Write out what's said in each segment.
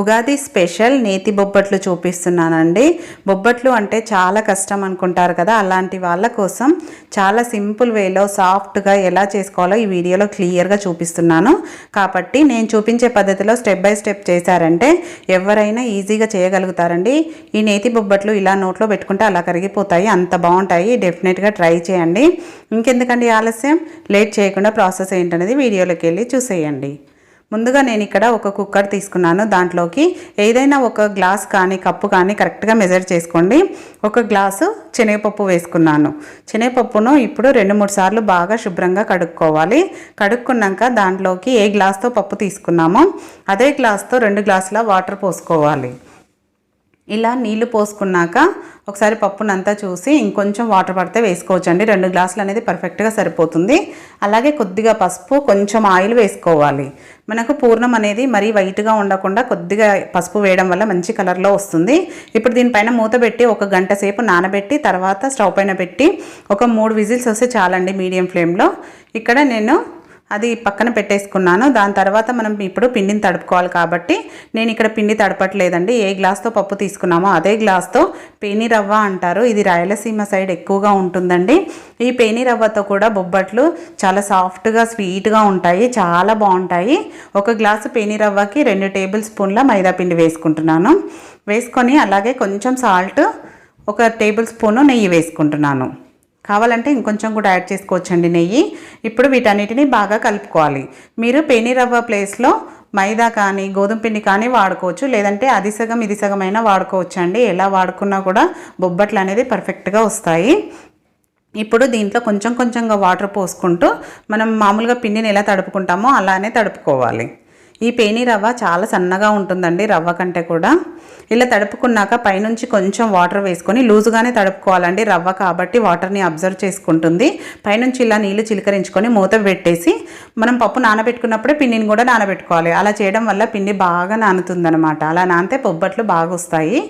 Ugadi special నేతి బొబ్బట్లు చూపిస్తున్నానండి. బొబ్బట్లు అంటే చాలా కష్టం అనుకుంటారు కదా అలాంటి వాళ్ళ కోసం చాలా సింపుల్ వేలో సాఫ్ట్గా ఎలా చేసుకోవాలో ఈ వీడియోలో క్లియర్గా చూపిస్తున్నాను. కాబట్టి నేను చూపించే పద్ధతిలో స్టెప్ బై స్టెప్ చేశారంటే ఎవరైనా ఈజీగా చేయగలుగుతారండి. ఈ నేతి బొబ్బట్లు ఇలా నోట్లో పెట్టుకుంటే అలా కరిగిపోతాయి అంత బాగుంటాయి డెఫినెట్గా ట్రై చేయండి. ఇంకెందుకండి ఆలస్యం? లేట్ చేయకుండా ప్రాసెస్ ఏంటనేది వీడియోలోకి వెళ్ళి చూసేయండి. ముందుగా నేను ఇక్కడ ఒక కుక్కర్ తీసుకున్నాను. దాంట్లోకి ఏదైనా ఒక గ్లాస్ కానీ కప్పు కానీ కరెక్ట్గా మెజర్ చేసుకోండి. ఒక గ్లాసు శనగపప్పు వేసుకున్నాను. శనగపప్పును ఇప్పుడు రెండు మూడు సార్లు బాగా శుభ్రంగా కడుక్కోవాలి. కడుక్కున్నాక దాంట్లోకి ఏ గ్లాస్తో పప్పు తీసుకున్నామో అదే గ్లాస్తో రెండు గ్లాసుల వాటర్ పోసుకోవాలి. ఇలా నీళ్ళు పోసుకున్నాక ఒకసారి పప్పునంతా చూసి ఇంకొంచెం వాటర్ పడితే వేసుకోవచ్చండి. రెండు గ్లాసులు అనేది పర్ఫెక్ట్గా సరిపోతుంది. అలాగే కొద్దిగా పసుపు కొంచెం ఆయిల్ వేసుకోవాలి. మనకు పూర్ణం అనేది మరీ వైట్గా ఉండకుండా కొద్దిగా పసుపు వేయడం వల్ల మంచి కలర్లో వస్తుంది. ఇప్పుడు దీనిపైన మూత పెట్టి ఒక గంట సేపు నానబెట్టి తర్వాత స్టవ్ పైన పెట్టి ఒక మూడు విజిల్స్ వస్తే చాలండి మీడియం ఫ్లేమ్లో. ఇక్కడ నేను అది పక్కన పెట్టేసుకున్నాను. దాని తర్వాత మనం ఇప్పుడు పిండిని తడుపుకోవాలి కాబట్టి నేను ఇక్కడ పిండి తడపట్లేదండి. ఏ గ్లాస్తో పప్పు తీసుకున్నామో అదే గ్లాస్తో పేనిరవ్వ అంటారు. ఇది రాయలసీమ సైడ్ ఎక్కువగా ఉంటుందండి. ఈ పేనిరవ్వతో కూడా బొబ్బట్లు చాలా సాఫ్ట్గా స్వీట్గా ఉంటాయి. చాలా బాగుంటాయి. ఒక గ్లాసు పేనిరవ్వకి రెండు టేబుల్ స్పూన్ల మైదా పిండి వేసుకుంటున్నాను. వేసుకొని అలాగే కొంచెం సాల్ట్ ఒక టేబుల్ స్పూను నెయ్యి వేసుకుంటున్నాను. కావాలంటే ఇంకొంచెం కూడా యాడ్ చేసుకోవచ్చండి నెయ్యి. ఇప్పుడు వీటన్నిటిని బాగా కలుపుకోవాలి. మీరు పేని రవ్వ ప్లేస్లో మైదా కానీ గోధుమ పిండి కానీ వాడుకోవచ్చు. లేదంటే అది సగం ఇది సగం అయినా వాడుకోవచ్చు అండి ఎలా వాడుకున్నా కూడా బొబ్బట్లు అనేది పర్ఫెక్ట్గా వస్తాయి. ఇప్పుడు దీంట్లో కొంచెం కొంచెంగా వాటర్ పోసుకుంటూ మనం మామూలుగా పిండిని ఎలా తడుపుకుంటామో అలానే తడుపుకోవాలి. ఈ పేని రవ్వ చాలా సన్నగా ఉంటుందండి రవ్వ కంటే కూడా. ఇలా తడుపుకున్నాక పైనుంచి కొంచెం వాటర్ వేసుకొని లూజుగానే తడుపుకోవాలండి రవ్వ కాబట్టి వాటర్ని అబ్జర్వ్ చేసుకుంటుంది. పైనుంచి ఇలా నీళ్ళు చిలకరించుకొని మూత పెట్టేసి మనం పప్పు నానబెట్టుకున్నప్పుడే పిండిని కూడా నానబెట్టుకోవాలి. అలా చేయడం వల్ల పిండి బాగా నానుతుందనమాట అలా నానితే బొబ్బట్లు బాగా వస్తాయి.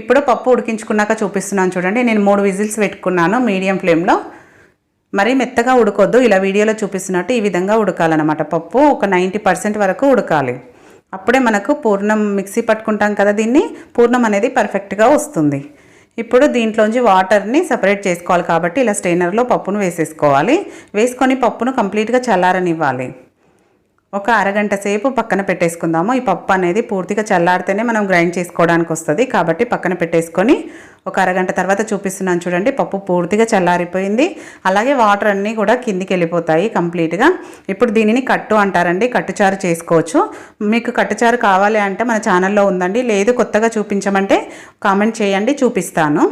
ఇప్పుడు పప్పు ఉడికించుకున్నాక చూపిస్తున్నాను చూడండి. నేను మూడు విజిల్స్ పెట్టుకున్నాను మీడియం ఫ్లేమ్లో. మరీ మెత్తగా ఉడకొద్దు. ఇలా వీడియోలో చూపిస్తున్నట్టు ఈ విధంగా ఉడకాలన్నమాట. పప్పు ఒక నైంటీ పర్సెంట్ వరకు ఉడకాలి. అప్పుడే మనకు పూర్ణం మిక్సీ పట్టుకుంటాం కదా దీన్ని. పూర్ణం అనేది పర్ఫెక్ట్గా వస్తుంది. ఇప్పుడు దీంట్లోంచి వాటర్ని సపరేట్ చేసుకోవాలి కాబట్టి ఇలా స్టెయినర్లో పప్పును వేసేసుకోవాలి. వేసుకొని పప్పును కంప్లీట్గా చల్లారనివ్వాలి. ఒక అరగంట సేపు పక్కన పెట్టేసుకుందాము. ఈ పప్పు అనేది పూర్తిగా చల్లారితేనే మనం గ్రైండ్ చేసుకోవడానికి వస్తుంది. కాబట్టి పక్కన పెట్టేసుకొని ఒక అరగంట తర్వాత చూపిస్తున్నాను చూడండి. పప్పు పూర్తిగా చల్లారిపోయింది. అలాగే వాటర్ అన్నీ కూడా కిందికి వెళ్ళిపోతాయి కంప్లీట్గా. ఇప్పుడు దీనిని కట్టు అంటారండి. కట్టుచారు చేసుకోవచ్చు. మీకు కట్టుచారు కావాలి అంటే మన ఛానల్లో ఉందండి. లేదు కొత్తగా చూపించమంటే కామెంట్ చేయండి. చూపిస్తాను.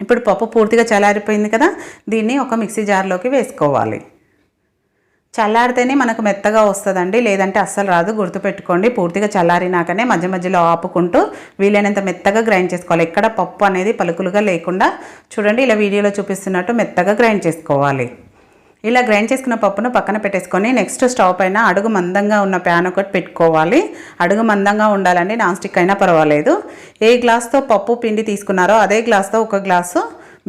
ఇప్పుడు పప్పు పూర్తిగా చల్లారిపోయింది కదా. దీన్ని ఒక మిక్సీ జార్లోకి వేసుకోవాలి. చల్లారితేనే మనకు మెత్తగా వస్తుందండి. లేదంటే అస్సలు రాదు. గుర్తుపెట్టుకోండి. పూర్తిగా చల్లారినాకనే మధ్య మధ్యలో ఆపుకుంటూ వీలైనంత మెత్తగా గ్రైండ్ చేసుకోవాలి. ఎక్కడ పప్పు అనేది పలుకులుగా లేకుండా చూడండి ఇలా వీడియోలో చూపిస్తున్నట్టు మెత్తగా గ్రైండ్ చేసుకోవాలి. ఇలా గ్రైండ్ చేసుకున్న పప్పును పక్కన పెట్టేసుకొని నెక్స్ట్ స్టవ్ పైన అడుగు మందంగా ఉన్న ప్యాన్ ఒకటి పెట్టుకోవాలి. అడుగు మందంగా ఉండాలండి. నాన్ స్టిక్ అయినా పర్వాలేదు. ఏ గ్లాస్తో పప్పు పిండి తీసుకున్నారో అదే గ్లాస్తో ఒక గ్లాసు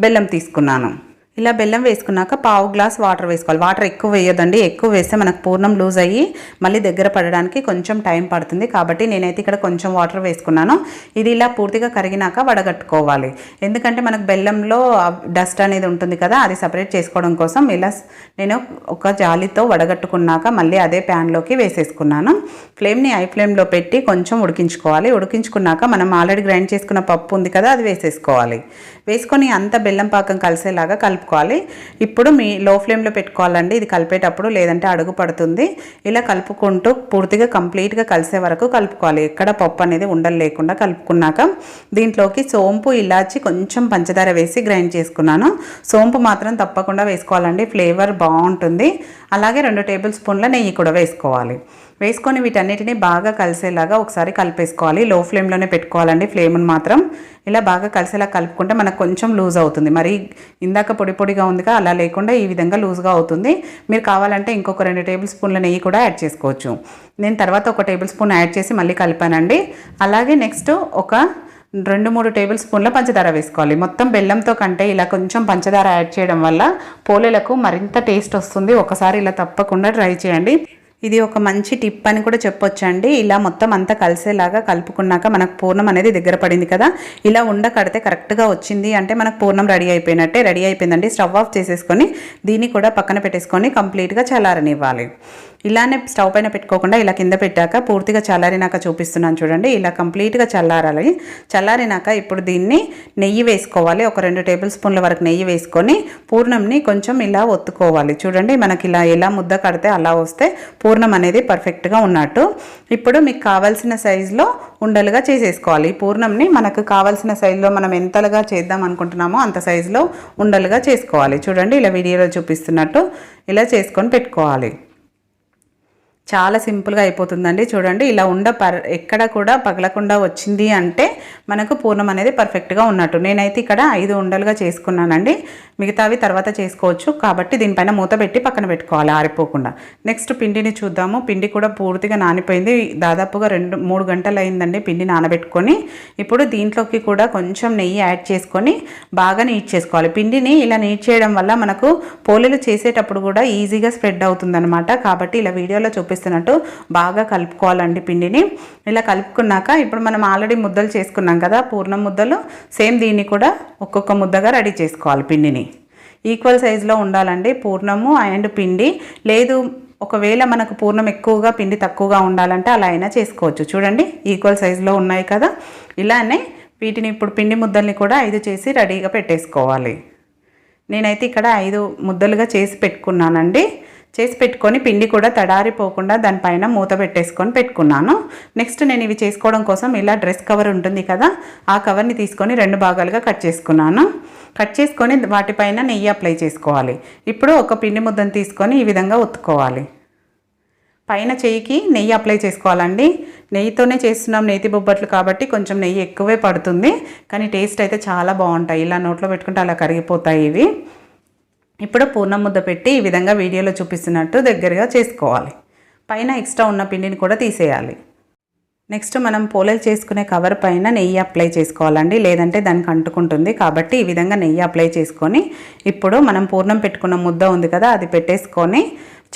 బెల్లం తీసుకున్నాను. ఇలా బెల్లం వేసుకున్నాక పావు గ్లాస్ వాటర్ వేసుకోవాలి. వాటర్ ఎక్కువ వేయొద్దండి. ఎక్కువ వేస్తే మనకు పూర్ణం లూజ్ అయ్యి మళ్ళీ దగ్గర పడడానికి కొంచెం టైం పడుతుంది. కాబట్టి నేనైతే ఇక్కడ కొంచెం వాటర్ వేసుకున్నాను. ఇది ఇలా పూర్తిగా కరిగినాక వడగట్టుకోవాలి. ఎందుకంటే మనకు బెల్లంలో డస్ట్ అనేది ఉంటుంది కదా అది సపరేట్ చేసుకోవడం కోసం ఇలా నేను ఒక జాలితో వడగట్టుకున్నాక మళ్ళీ అదే ప్యాన్లోకి వేసేసుకున్నాను. ఫ్లేమ్ని ఐ ఫ్లేమ్లో పెట్టి కొంచెం ఉడికించుకోవాలి. ఉడికించుకున్నాక మనం ఆల్రెడీ గ్రైండ్ చేసుకున్న పప్పు ఉంది కదా అది వేసేసుకోవాలి. వేసుకొని అంత బెల్లం పాకం కలిసేలాగా కలుపుకోవాలి. ఇప్పుడు మీ లో ఫ్లేమ్లో పెట్టుకోవాలండి. ఇది కలిపేటప్పుడు లేదంటే అడుగు పడుతుంది. ఇలా కలుపుకుంటూ పూర్తిగా కంప్లీట్గా కలిసే వరకు కలుపుకోవాలి. ఎక్కడ పప్పు అనేది ఉండలు లేకుండా కలుపుకున్నాక దీంట్లోకి సోంపు ఇలాచి కొంచెం పంచదార వేసి గ్రైండ్ చేసుకున్నాను. సోంపు మాత్రం తప్పకుండా వేసుకోవాలండి. ఫ్లేవర్ బాగుంటుంది. అలాగే రెండు టేబుల్ స్పూన్ల నెయ్యి కూడా వేసుకోవాలి. వేసుకొని వీటన్నిటిని బాగా కలిసేలాగా ఒకసారి కలిపేసుకోవాలి. లో ఫ్లేమ్లోనే పెట్టుకోవాలండి. ఫ్లేమ్ని మాత్రం ఇలా బాగా కలిసేలా కలుపుకుంటే మనకు కొంచెం లూజ్ అవుతుంది. మరి ఇందాక పొడి పొడిగా ఉందిగా అలా లేకుండా ఈ విధంగా లూజ్గా అవుతుంది. మీరు కావాలంటే ఇంకొక రెండు టేబుల్ స్పూన్ల నెయ్యి కూడా యాడ్ చేసుకోవచ్చు. నేను తర్వాత ఒక టేబుల్ స్పూన్ యాడ్ చేసి మళ్ళీ కలిపానండి. అలాగే నెక్స్ట్ ఒక రెండు మూడు టేబుల్ స్పూన్ల పంచదార వేసుకోవాలి. మొత్తం బెల్లంతో కంటే ఇలా కొంచెం పంచదార యాడ్ చేయడం వల్ల పోలేలకు మరింత టేస్ట్ వస్తుంది. ఒకసారి ఇలా తప్పకుండా ట్రై చేయండి. ఇది ఒక మంచి టిప్ అని కూడా చెప్పొచ్చండి. ఇలా మొత్తం అంతా కలిసేలాగా కలుపుకున్నాక మనకు పూర్ణం అనేది దగ్గర పడింది కదా. ఇలా ఉండ కడితే కరెక్ట్గా వచ్చింది అంటే మనకు పూర్ణం రెడీ అయిపోయినట్టే. రెడీ అయిపోయిందండి. స్టవ్ ఆఫ్ చేసేసుకొని దీన్ని కూడా పక్కన పెట్టేసుకొని కంప్లీట్గా చల్లారనివ్వాలి. ఇలానే స్టవ్ పైన పెట్టుకోకుండా ఇలా కింద పెట్టాక పూర్తిగా చల్లారినాక చూపిస్తున్నాను చూడండి. ఇలా కంప్లీట్గా చల్లారాలి. చల్లారినాక ఇప్పుడు దీన్ని నెయ్యి వేసుకోవాలి. ఒక రెండు టేబుల్ స్పూన్ల వరకు నెయ్యి వేసుకొని పూర్ణంని కొంచెం ఇలా ఒత్తుకోవాలి. చూడండి మనకి ఇలా ఎలా ముద్ద కడితే అలా వస్తే పూర్ణం అనేది పర్ఫెక్ట్గా ఉన్నట్టు. ఇప్పుడు మీకు కావాల్సిన సైజులో ఉండలుగా చేసేసుకోవాలి. ఈ పూర్ణంని మనకు కావాల్సిన సైజులో మనం ఎంతలుగా చేద్దాం అనుకుంటున్నామో అంత సైజులో ఉండలుగా చేసుకోవాలి. చూడండి ఇలా వీడియోలో చూపిస్తున్నట్టు ఇలా చేసుకొని పెట్టుకోవాలి. చాలా సింపుల్గా అయిపోతుందండి. చూడండి ఇలా ఉండ పర్ ఎక్కడ కూడా పగలకుండా వచ్చింది అంటే మనకు పూర్ణం అనేది పర్ఫెక్ట్గా ఉన్నట్టు. నేనైతే ఇక్కడ ఐదు ఉండలుగా చేసుకున్నానండి. మిగతావి తర్వాత చేసుకోవచ్చు. కాబట్టి దీనిపైన మూత పెట్టి పక్కన పెట్టుకోవాలి ఆరిపోకుండా. నెక్స్ట్ పిండిని చూద్దాము. పిండి కూడా పూర్తిగా నానిపోయింది. దాదాపుగా రెండు మూడు గంటలు అయిందండి పిండి నానబెట్టుకొని. ఇప్పుడు దీంట్లోకి కూడా కొంచెం నెయ్యి యాడ్ చేసుకొని బాగా నీట్ చేసుకోవాలి. పిండిని ఇలా నీట్ చేయడం వల్ల మనకు పోలేలు చేసేటప్పుడు కూడా ఈజీగా స్ప్రెడ్ అవుతుందన్నమాట. కాబట్టి ఇలా వీడియోలో చూపి చూపిస్తున్నట్టు బాగా కలుపుకోవాలండి పిండిని. ఇలా కలుపుకున్నాక ఇప్పుడు మనం ఆల్రెడీ ముద్దలు చేసుకున్నాం కదా పూర్ణం ముద్దలు. సేమ్ దీన్ని కూడా ఒక్కొక్క ముద్దగా రెడీ చేసుకోవాలి పిండిని. ఈక్వల్ సైజులో ఉండాలండి పూర్ణము అండ్ పిండి. లేదు ఒకవేళ మనకు పూర్ణం ఎక్కువగా పిండి తక్కువగా ఉండాలంటే అలా అయినా చేసుకోవచ్చు. చూడండి ఈక్వల్ సైజులో ఉన్నాయి కదా. ఇలానే వీటిని ఇప్పుడు పిండి ముద్దల్ని కూడా ఐదు చేసి రెడీగా పెట్టేసుకోవాలి. నేనైతే ఇక్కడ ఐదు ముద్దలుగా చేసి పెట్టుకున్నానండి. చేసి పెట్టుకొని పిండి కూడా తడారిపోకుండా దానిపైన మూత పెట్టేసుకొని పెట్టుకున్నాను. నెక్స్ట్ నేను ఇవి చేసుకోవడం కోసం ఇలా డ్రెస్ కవర్ ఉంటుంది కదా ఆ కవర్ని తీసుకొని రెండు భాగాలుగా కట్ చేసుకున్నాను. కట్ చేసుకొని వాటిపైన నెయ్యి అప్లై చేసుకోవాలి. ఇప్పుడు ఒక పిండి ముద్దను తీసుకొని ఈ విధంగా ఒత్తుకోవాలి. పైన చెయ్యికి నెయ్యి అప్లై చేసుకోవాలండి. నెయ్యితోనే చేస్తున్నాం నేతి బొబ్బట్లు కాబట్టి కొంచెం నెయ్యి ఎక్కువే పడుతుంది. కానీ టేస్ట్ అయితే చాలా బాగుంటాయి. ఇలా నోట్లో పెట్టుకుంటే అలా కరిగిపోతాయి ఇవి. ఇప్పుడు పూర్ణ ముద్ద పెట్టి ఈ విధంగా వీడియోలో చూపిస్తున్నట్టు దగ్గరగా చేసుకోవాలి. పైన ఎక్స్ట్రా ఉన్న పిండిని కూడా తీసేయాలి. నెక్స్ట్ మనం పోలేలు చేసుకునే కవర్ పైన నెయ్యి అప్లై చేసుకోవాలండి. లేదంటే దానికి అంటుకుంటుంది. కాబట్టి ఈ విధంగా నెయ్యి అప్లై చేసుకొని ఇప్పుడు మనం పూర్ణం పెట్టుకున్న ముద్ద ఉంది కదా అది పెట్టేసుకొని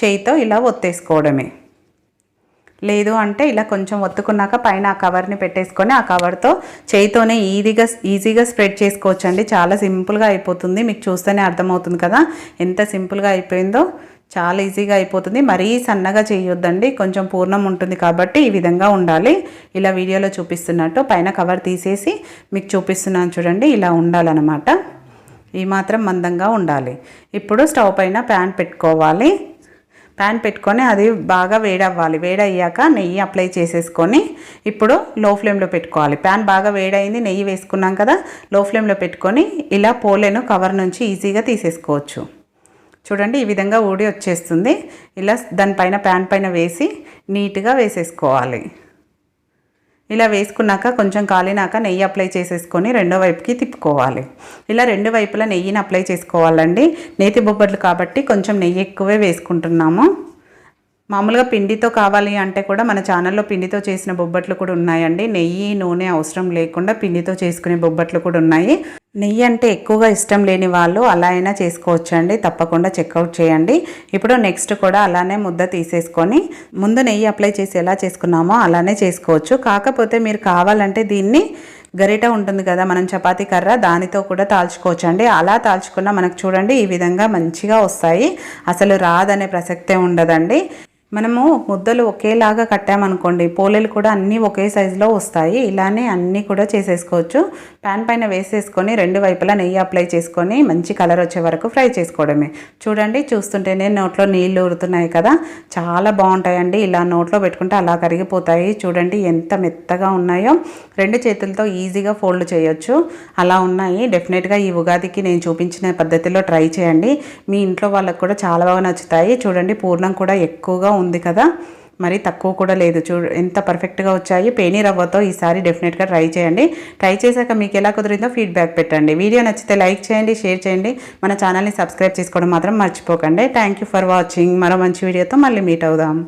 చేయితో ఇలా ఒత్తేసుకోవడమే. లేదు అంటే ఇలా కొంచెం ఒత్తుకున్నాక పైన ఆ కవర్ని పెట్టేసుకొని ఆ కవర్తో చేయితోనే ఈజీగా ఈజీగా స్ప్రెడ్ చేసుకోవచ్చు అండి చాలా సింపుల్గా అయిపోతుంది. మీకు చూస్తేనే అర్థమవుతుంది కదా. ఎంత సింపుల్గా అయిపోయిందో చాలా ఈజీగా అయిపోతుంది. మరీ సన్నగా చేయొద్దండి. కొంచెం పూర్ణం ఉంటుంది కాబట్టి ఈ విధంగా ఉండాలి. ఇలా వీడియోలో చూపిస్తున్నట్టు పైన కవర్ తీసేసి మీకు చూపిస్తున్నాను చూడండి. ఇలా ఉండాలన్నమాట. ఈ మాత్రం మందంగా ఉండాలి. ఇప్పుడు స్టవ్ పైన ప్యాన్ పెట్టుకోవాలి. ప్యాన్ పెట్టుకొని అది బాగా వేడవ్వాలి. వేడయ్యాక నెయ్యి అప్లై చేసేసుకొని ఇప్పుడు లో ఫ్లేమ్లో పెట్టుకోవాలి. ప్యాన్ బాగా వేడైంది నెయ్యి వేసుకున్నాం కదా లో ఫ్లేమ్లో పెట్టుకొని ఇలా పోలేను కవర్ నుంచి ఈజీగా తీసేసుకోవచ్చు. చూడండి ఈ విధంగా ఊడి వచ్చేస్తుంది. ఇలా దానిపైన ప్యాన్ పైన వేసి నీట్గా వేసేసుకోవాలి. ఇలా వేసుకున్నాక కొంచెం కాలినాక నెయ్యి అప్లై చేసేసుకొని రెండో వైపుకి తిప్పుకోవాలి. ఇలా రెండు వైపులా నెయ్యిని అప్లై చేసుకోవాలండి. నేతి బొబ్బట్లు కాబట్టి కొంచెం నెయ్యి ఎక్కువే వేసుకుంటున్నాము. మామూలుగా పిండితో కావాలి అంటే కూడా మన ఛానల్లో పిండితో చేసిన బొబ్బట్లు కూడా ఉన్నాయండి. నెయ్యి నూనె అవసరం లేకుండా పిండితో చేసుకునే బొబ్బట్లు కూడా ఉన్నాయి. నెయ్యి అంటే ఎక్కువగా ఇష్టం లేని వాళ్ళు అలా అయినా చేసుకోవచ్చు అండి తప్పకుండా చెక్అవుట్ చేయండి. ఇప్పుడు నెక్స్ట్ కూడా అలానే ముద్ద తీసేసుకొని ముందు నెయ్యి అప్లై చేసి ఎలా చేసుకున్నామో అలానే చేసుకోవచ్చు. కాకపోతే మీరు కావాలంటే దీన్ని గరిట ఉంటుంది కదా మనం చపాతీ కర్ర దానితో కూడా తాల్చుకోవచ్చు అండి అలా తాల్చుకున్న మనకు చూడండి ఈ విధంగా మంచిగా వస్తాయి. అసలు రాదనే ప్రసక్తే ఉండదండి. మనము ముద్దలు ఒకేలాగా కట్టామనుకోండి పోలేలు కూడా అన్నీ ఒకే సైజులో వస్తాయి. ఇలానే అన్నీ కూడా చేసేసుకోవచ్చు. ప్యాన్ పైన వేసేసుకొని రెండు వైపులా నెయ్యి అప్లై చేసుకొని మంచి కలర్ వచ్చే వరకు ఫ్రై చేసుకోవడమే. చూడండి చూస్తుంటేనే నోట్లో నీళ్ళు ఊరుతున్నాయి కదా. చాలా బాగుంటాయండి. ఇలా నోట్లో పెట్టుకుంటే అలా కరిగిపోతాయి. చూడండి ఎంత మెత్తగా ఉన్నాయో. రెండు చేతులతో ఈజీగా ఫోల్డ్ చేయొచ్చు. అలా ఉన్నాయి. డెఫినెట్గా ఈ ఉగాదికి నేను చూపించిన పద్ధతిలో ట్రై చేయండి. మీ ఇంట్లో వాళ్ళకు కూడా చాలా బాగా నచ్చుతాయి. చూడండి పూర్ణం కూడా ఎక్కువగా ఉంది కదా. మరి తక్కువ కూడా లేదు. చూ ఎంత పర్ఫెక్ట్గా వచ్చాయి. పేనీ రవ్వతో ఈసారి డెఫినెట్గా ట్రై చేయండి. ట్రై చేశాక మీకు ఎలా కుదిరిందో ఫీడ్బ్యాక్ పెట్టండి. వీడియో నచ్చితే లైక్ చేయండి షేర్ చేయండి. మన ఛానల్ని సబ్స్క్రైబ్ చేసుకోవడం మాత్రం మర్చిపోకండి. థ్యాంక్ యూ ఫర్ వాచింగ్ మరో మంచి వీడియోతో మళ్ళీ మీట్ అవుదాం.